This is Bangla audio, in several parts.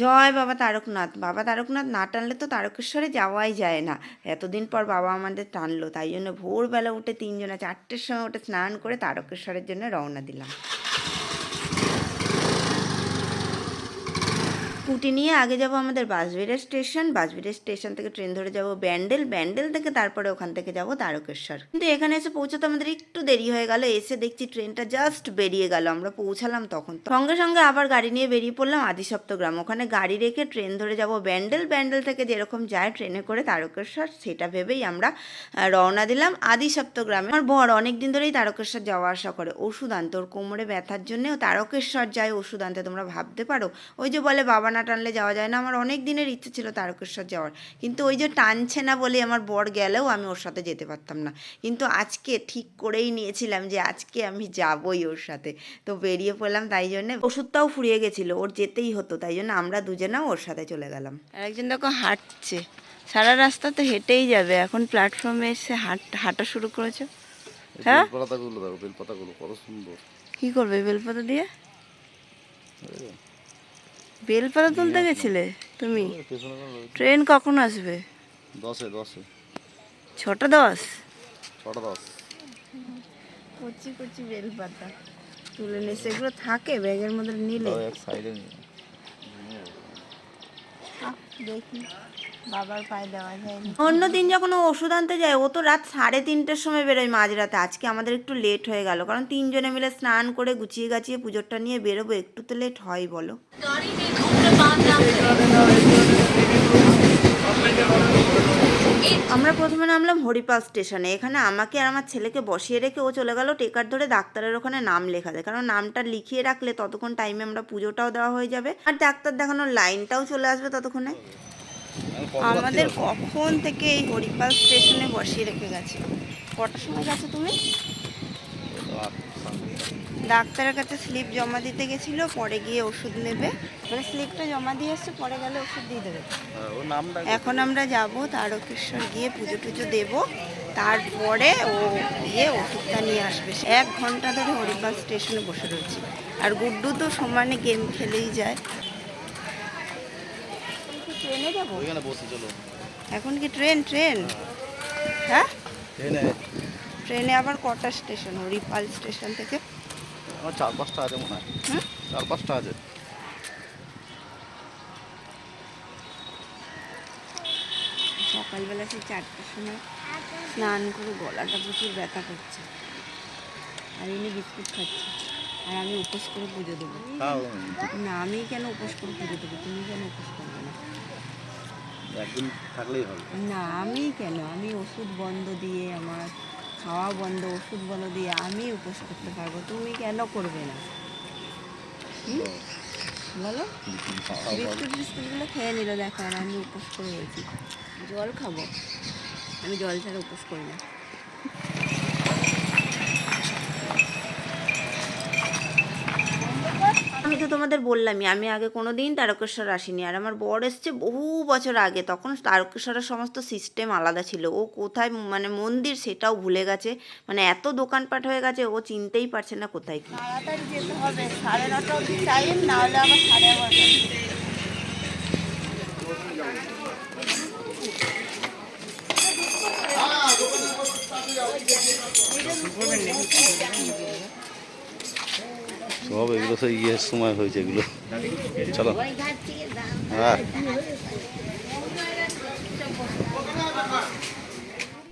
জয় বাবা তারকনাথ। বাবা তারকনাথ না টানলে তো তারকেশ্বরে যাওয়াই যায় না। এতদিন পর বাবা আমাদের টানলো, তাই জন্য ভোরবেলা উঠে তিনজনে চারটের সময় উঠে স্নান করে তারকেশ্বরের জন্য রওনা দিলাম। স্কুটি নিয়ে আগে যাব আমাদের বাসবিড়া স্টেশন বাসবিড়া স্টেশন থেকে ট্রেন ধরে যাব ব্যান্ডেল ব্যান্ডেল থেকে তারপরে ওখান থেকে যাব তারকেশ্বর। কিন্তু এখানে এসে পৌঁছতে আমাদের একটু দেরি হয়ে গেল, এসে দেখছি ট্রেনটা জাস্ট বেরিয়ে গেল, আমরা পৌঁছালাম তখন। সঙ্গে সঙ্গে আবার গাড়ি নিয়ে বেরিয়ে পড়লাম আদিসপ্তগ্রাম। ওখানে গাড়ি রেখে ট্রেন ধরে যাব ব্যান্ডেল ব্যান্ডেল থেকে যেরকম যায় ট্রেনে করে তারকেশ্বর, সেটা ভেবেই আমরা রওনা দিলাম আদিসপ্তগ্রামে। আমার বর অনেক দিন ধরেই তারকেশ্বর যাওয়া আসা করে। ওষুধ আনতে, ওর কোমরে ব্যথার জন্যেও তারকেশ্বর যায় ওষুধ আনতে, তোমরা ভাবতে পারো। ওই যে বলে বাবা না টানলে যাওয়া যায় না। আমার অনেক দিনের ইচ্ছে ছিল তারকেশ্বর যাওয়ার। কিন্তু ওই যে টানছে না বলে আমার বর গেলেও আমি ওর সাথে যেতে পারতাম না। কিন্তু আজকে ঠিক করেই নিয়েছিলাম যে আজকে আমি যাবই ওর সাথে। তো বেরিয়ে পড়লাম তাই জন্য। ওষুধটাও ফুরিয়ে গেছিল ওর যেতেই হতো তাই জন্য আমরা দুজনেও ওর সাথে চলে গেলাম। আর একজন দেখো হাঁটছে। সারা রাস্তা তো হেঁটেই যাবে। এখন প্ল্যাটফর্মে এসে হাঁট হাঁটা শুরু করেছ। হ্যাঁ? বেলপাতাগুলো দেখো বেলপাতাগুলো কত সুন্দর। কি করবে বেলপাতা দিয়ে? বেলপাতা তুলতে গেছিলে? তুমি। ট্রেন কখন আসবে? দশে দশে। ছটা দশ? ছটা দশ। কচি কচি বেলপাতা। তুলে নিয়ে সেগুলো থাকে ব্যাগের মধ্যে নিলে। এক সাইডে দেখি। বাবার পায়ে দেওয়া অন্য দিন যখন ও ওষুধ আনতে যায়, ও তো রাত সাড়ে তিনটের সময় বেরোয় মাঝরাতে। আজকে আমাদের একটু লেট হয়ে গেল, কারণ তিনজনে মিলে স্নান করে গুছিয়ে গাছিয়ে পুজোরটা নিয়ে বেরোবো। একটু তো লেট হয় বলো। আমরা প্রথমে নামলাম হরিপাল স্টেশনে। এখানে আমাকে আর আমার ছেলেকে বসিয়ে রেখে ও চলে গেল টেকার ধরে ডাক্তারের ওখানে নাম লেখা যায়। কারণ নামটা লিখিয়ে রাখলে ততক্ষণ টাইমে আমরা পুজোটাও দেওয়া হয়ে যাবে। আর ডাক্তার দেখানোর লাইনটাও চলে আসবে ততক্ষণে। আমাদের কখন থেকে এই হরিপাল স্টেশনে বসিয়ে রেখে গেছে? কটার সময় গেছো তুমি? ডাক্তারের কাছে স্লিপ জমা দিতে গেছিল, পরে গিয়ে ওষুধ নেবে। মানে স্লিপটা জমা দিয়ে এসছে, পরে গেলে ওষুধ দিয়ে দেবে। এখন আমরা যাব তারকেশ্বর গিয়ে পুজো টুজো দেব। তারপরে ও গিয়ে ওষুধটা নিয়ে আসবে। এক ঘণ্টা ধরে হরিপাল স্টেশনে বসে রয়েছে। আর গুড্ডু তো সমানে গেম খেলেই যায়। ট্রেনে যাব? ওইখানে বসে চলো। এখন কি ট্রেন? ট্রেন? হ্যাঁ? ট্রেনে। ট্রেনে আবার কটা স্টেশন? হরিপাল স্টেশন থেকে? আমার চার পাঁচটা আছে মনে হয়? চার পাঁচটা আছে। সকালবেলা সেই চারটার সময় স্নান করে গলাটা প্রচুর ব্যথা করছে। আর ইনি বিস্কুট খাচ্ছে। আর আমি উপোস করে পুজো দেবো। না আমি কেন উপোস করে পুজো দেবো? তুমি কেন উপোস করবে না? একদিন থাকলেই হবে। না, আমি কেন? আমি ওষুধ বন্ধ দিয়ে, আমার খাওয়া বন্ধ, ওষুধ বন্ধ দিয়ে আমি উপোস করতে পারব। তুমি কেন করবে না? বলো? বিস্কুট বিস্কুটগুলো খেয়ে নিল, দেখো আর আমি উপোস করে রয়েছি। জল খাব। আমি জল ছাড়া উপোস করি না আমি তো তোমাদের বললামই আমি আগে কোনো দিন তারকেশ্বর আসিনি। আর আমার বর এসছে বহু বছর আগে তখন তারকেশ্বরের সমস্ত সিস্টেম আলাদা ছিল। ও কোথায় মানে মন্দির সেটাও ভুলে গেছে। মানে এত দোকানপাট হয়ে গেছে ও চিনতেই পারছে না কোথায় কি। তাড়াতাড়ি যেতে হবে সাড়ে নটা অবধি টাইম না হলে আবার সাড়ে এগারোটা সব এগুলো তো ইয়ের সময় হয়েছে এগুলো। চলো। হ্যাঁ।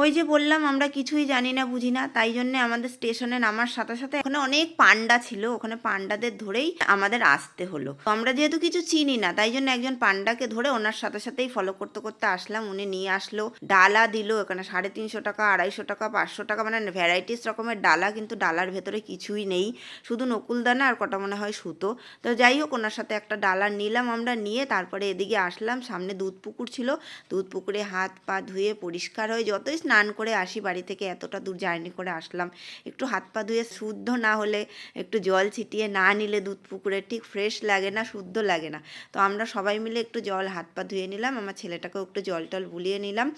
ওই যে বললাম, আমরা কিছুই জানি না, বুঝি না। তাই জন্য আমাদের স্টেশনে নামার সাথে সাথে ওখানে অনেক পান্ডা ছিল। ওখানে পান্ডাদের ধরেই আমাদের আসতে হলো। আমরা যেহেতু কিছু চিনি না, তাই জন্য একজন পান্ডাকে ধরে ওনার সাথে সাথেই ফলো করতে করতে আসলাম। উনি নিয়ে আসলো, ডালা দিল এখানে সাড়ে তিনশো টাকা, আড়াইশো টাকা, পাঁচশো টাকা মানে ভ্যারাইটিস রকমের ডালা, কিন্তু ডালার ভেতরে কিছুই নেই। শুধু নকুলদানা আর কটা মনে হয় সুতো। তো যাই হোক, ওনার সাথে একটা ডালা নিলাম আমরা, নিয়ে তারপরে এদিকে আসলাম। সামনে দুধ পুকুর ছিল। দুধ পুকুরে হাত পা ধুয়ে পরিষ্কার হয়ে যতই স্নান করে আসি বাড়ি থেকে, এতটা দূর জার্নি করে আসলাম। একটু হাত পা ধুয়ে শুদ্ধ না হলে, একটু জল ছিটিয়ে না নিলে দুধ পুকুরে ঠিক ফ্রেশ লাগে না, শুদ্ধ লাগে না। তো আমরা সবাই মিলে একটু জল হাত পা ধুয়ে নিলাম, আমার ছেলেটাকেও একটু জল টল বুলিয়ে নিলাম।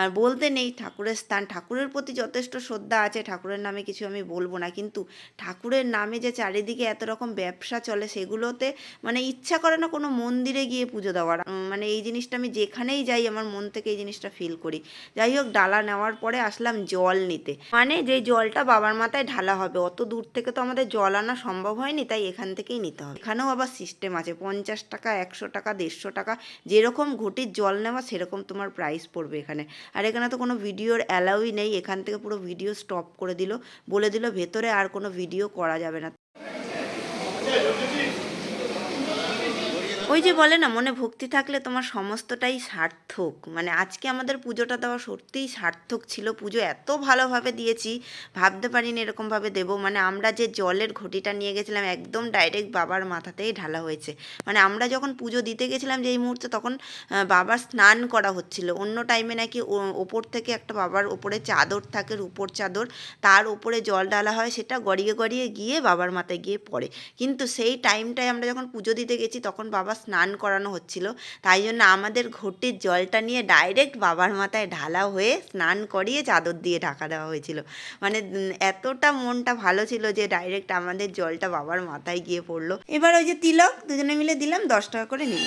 আর বলতে নেই, ঠাকুরের স্থান, ঠাকুরের প্রতি যথেষ্ট শ্রদ্ধা আছে, ঠাকুরের নামে কিছু আমি বলব না। কিন্তু ঠাকুরের নামে যে চারিদিকে এত রকম ব্যবসা চলে, সেগুলোতে মানে ইচ্ছা করে না কোনো মন্দিরে গিয়ে পুজো দেওয়ার। মানে এই জিনিসটা আমি যেখানেই যাই, আমার মন থেকে এই জিনিসটা ফিল করি। যাই হোক, ডালা নেওয়ার পরে আসলাম জল নিতে। মানে যে জলটা বাবার মাথায় ঢালা হবে, অত দূর থেকে তো আমাদের জল আনা সম্ভব হয়নি, তাই এখান থেকেই নিতে হবে। এখানেও আবার সিস্টেম আছে, পঞ্চাশ টাকা, একশো টাকা, দেড়শো টাকা, যেরকম ঘটির জল নেওয়া সেরকম তোমার প্রাইস পড়বে এখানে। আর এখানে তো কোনো ভিডিওর অ্যালাউই নেই, এখান থেকে পুরো ভিডিও স্টপ করে দিল, বলে দিল ভেতরে আর কোনো ভিডিও করা যাবে না। ওই যে বলে না, মনে ভক্তি থাকলে তোমার সমস্তটাই সার্থক। মানে আজকে আমাদের পুজোটা দেওয়া সত্যিই সার্থক ছিল। পুজো এত ভালোভাবে দিয়েছি, ভাবতে পারিনি এরকমভাবে দেবো। মানে আমরা যে জলের ঘটিটা নিয়ে গেছিলাম, একদম ডাইরেক্ট বাবার মাথাতেই ঢালা হয়েছে। মানে আমরা যখন পুজো দিতে গেছিলাম যে যেই মুহূর্তে, তখন বাবার স্নান করা হচ্ছিল। অন্য টাইমে নাকি ওপর থেকে একটা বাবার ওপরে চাদর থাকে, রূপোর চাদর। তার উপরে জল ঢালা হয়, সেটা গড়িয়ে গড়িয়ে গিয়ে বাবার মাথায় গিয়ে পড়ে। কিন্তু সেই টাইমটায় আমরা যখন পুজো দিতে গেছি, তখন বাবা স্নান করানো হচ্ছিল। তাই জন্য আমাদের ঘটির জলটা নিয়ে ডাইরেক্ট বাবার মাথায় ঢালা হয়ে স্নান করিয়ে চাদর দিয়ে ঢাকা দেওয়া হয়েছিল। মানে এতটা মনটা ভালো ছিল যে ডাইরেক্ট আমাদের জলটা বাবার মাথায় গিয়ে পড়ল। এবার ওই যে তিলক, দুজনে মিলে দিলাম, দশ টাকা করে নিল।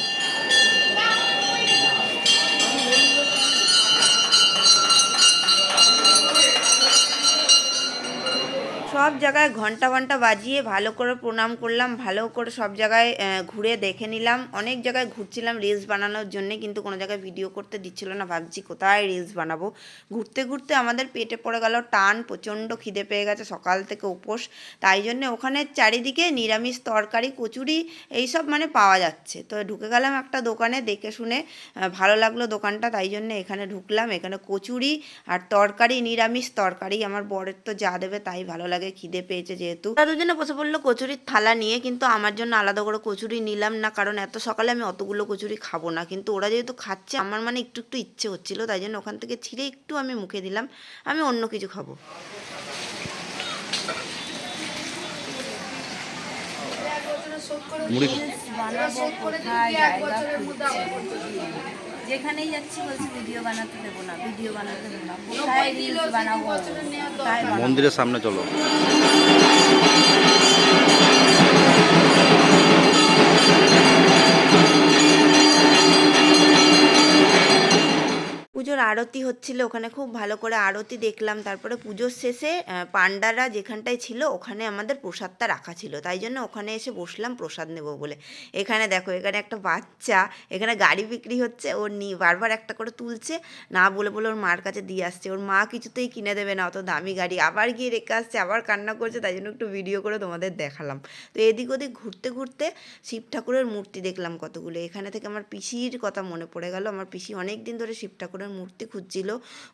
সব জায়গায় ঘণ্টা ঘণ্টা বাজিয়ে ভালো করে প্রণাম করলাম, ভালো করে সব জায়গায় ঘুরে দেখে নিলাম। অনেক জায়গায় ঘুরছিলাম রিলস বানানোর জন্য, কিন্তু কোনো জায়গায় ভিডিও করতে দিচ্ছিল না। ভাবছি কোথায় রিলস বানাবো? ঘুরতে ঘুরতে আমাদের পেটে পড়ে গেল টান, প্রচণ্ড খিদে পেয়ে গেছে সকাল থেকে উপোস। তাই জন্য ওখানে চারিদিকে নিরামিষ তরকারি, কচুরি এইসব মানে পাওয়া যাচ্ছে। তো ঢুকে গেলাম একটা দোকানে দেখে শুনে ভালো লাগল দোকানটা, তাই জন্য এখানে ঢুকলাম। এখানে কচুরি আর তরকারি, নিরামিষ তরকারি। আমার বরের তো যা দেবে তাই ভালো লাগে। খিদে পেয়েছে যেহেতু। তারা দুজনে বসে পড়ল কচুরির থালা নিয়ে কিন্তু আমার জন্য আলাদা করে কচুরি নিলাম না কারণ এত সকালে আমি অতগুলো কচুরি খাব না। কিন্তু ওরা যেহেতু খাচ্ছে আমার মানে একটু একটু ইচ্ছে হচ্ছিল তাই জন্য ওখান থেকে ছিঁড়ে একটু আমি মুখে দিলাম আমি অন্য কিছু খাব। মুড়ি যেখানেই যাচ্ছি বলছি ভিডিও বানাতে দেবো না ভিডিও বানাতে দেবো না। কোথায় রিলস বানাবো? মন্দিরের সামনে চলো। আরতি হচ্ছিল ওখানে খুব ভালো করে আরতি দেখলাম। তারপরে পুজোর শেষে আহ, পাণ্ডারা যেখানটায় ছিল ওখানে আমাদের প্রসাদটা রাখা ছিল। তাই জন্য ওখানে এসে বসলাম প্রসাদ নেব বলে। এখানে দেখো এখানে একটা বাচ্চা এখানে গাড়ি বিক্রি হচ্ছে ওর নি বারবার একটা করে তুলছে। না বলে বলে ওর মার কাছে দিয়ে আসছে। ওর মা কিছুতেই কিনে দেবে না অত দামি গাড়ি। আবার গিয়ে রেখে আসছে আবার কান্না করছে তাই জন্য একটু ভিডিও করে তোমাদের দেখালাম। তো এদিক ওদিক ঘুরতে ঘুরতে শিব ঠাকুরের মূর্তি দেখলাম কতগুলো। এখানে থেকে আমার পিসির কথা মনে পড়ে গেল। আমার পিসি অনেক দিন ধরে শিব ঠাকুরের মূর্তি খুঁজছিল।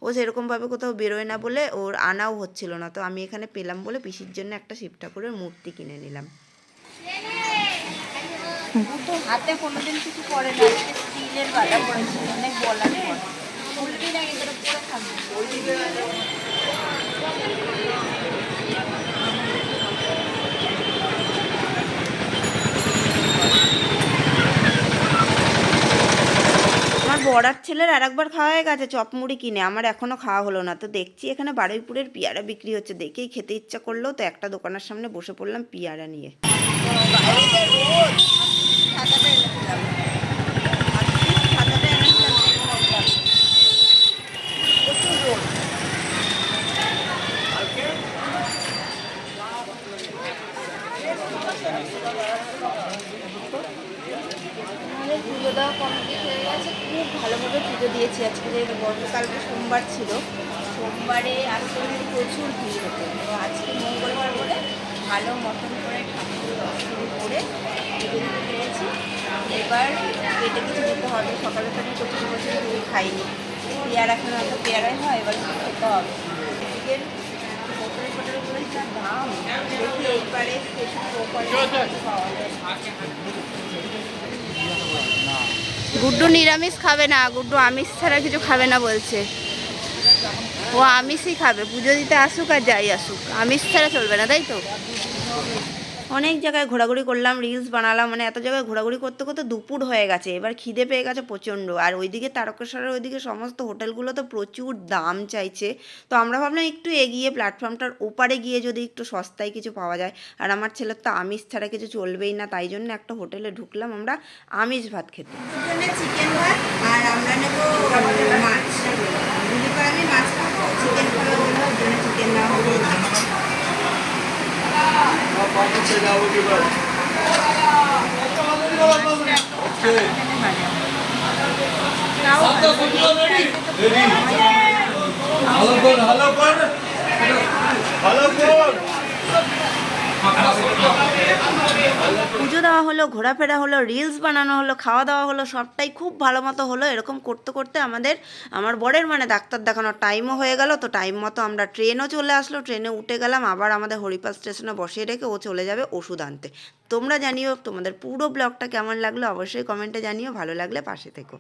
ও সেরকমভাবে কোথাও বেরোয় না বলে ওর আনাও হচ্ছিল না। তো আমি এখানে পেলাম বলে পিসির জন্য একটা শিব ঠাকুরের মূর্তি কিনে নিলাম। তো হাতে কোনোদিন কিছু করে না। বড়ার ছেলের আর একবার খাওয়া হয়ে গেছে, চপ মুড়ি কিনে। আমার এখনও খাওয়া হলো না। তো দেখছি এখানে বারুইপুরের পিয়ারা বিক্রি হচ্ছে। দেখেই খেতে ইচ্ছা করল। তো একটা দোকানের সামনে বসে পড়লাম পিয়ারা নিয়ে আমাদের পুজো দেওয়া কমপ্লিট হয়ে গেছে খুব ভালোভাবে পুজো দিয়েছি আজকে যেহেতু গতকালকে সোমবার ছিল সোমবারে আসলে প্রচুর ভিড় হতো। তো আজকে মঙ্গলবার বলে ভালো মতন করে ঠাকুর শুরু করে পেরেছি এবার পেটে কিছু দিতে হবে। সকালে তো আমি প্রচুর বছর পুজো খাইনি। পেয়ারা খেলে হয়তো পেয়ারাই হয় এবার কিছু খেতে হবে। এদিকের যা দাম দেখি এইবারে গুড্ডু নিরামিষ খাবে না গুড্ডু আমিষ ছাড়া কিছু খাবে না বলছে। ও আমিষই খাবে পুজো দিতে আসুক আর যাই আসুক। আমিষ ছাড়া চলবে না তাই তো? অনেক জায়গায় ঘোরাঘুরি করলাম রিলস বানালাম মানে এত জায়গায় ঘোরাঘুরি করতে করতে দুপুর হয়ে গেছে এবার খিদে পেয়ে গেছে প্রচণ্ড। আর ওইদিকে তারকেশ্বরের ওইদিকে সমস্ত হোটেলগুলো তো প্রচুর দাম চাইছে। তো আমরা ভাবলাম একটু এগিয়ে প্ল্যাটফর্মটার ওপারে গিয়ে যদি একটু সস্তায় কিছু পাওয়া যায়। আর আমার ছেলের তো আমিষ ছাড়া কিছু চলবেই না তাই জন্য একটা হোটেলে ঢুকলাম আমরা আমিষ ভাত খেতে। চিকেন ভাত আর আমরা নেব মাছ দিদিপার আমি মাছ খাব চিকেন খাব বলল ওর জন্য চিকেন নেওয়া হলো পুজো দেওয়া হলো, ঘোরাফেরা হলো রিলস বানানো হলো, খাওয়া দাওয়া হলো, সবটাই খুব ভালো মতো হলো। এরকম করতে করতে আমাদের, আমার বরের মানে ডাক্তার দেখানোর টাইমও হয়ে গেল। তো টাইম মতো আমরা ট্রেনও চলে আসলো ট্রেনে উঠে গেলাম, আবার আমাদের হরিপাল স্টেশনে বসিয়ে রেখে ও চলে যাবে ওষুধ আনতে। তোমরা জানিও তোমাদের পুরো ব্লগটা কেমন লাগল? অবশ্যই কমেন্টে জানিও, ভালো লাগলে পাশে থেকো।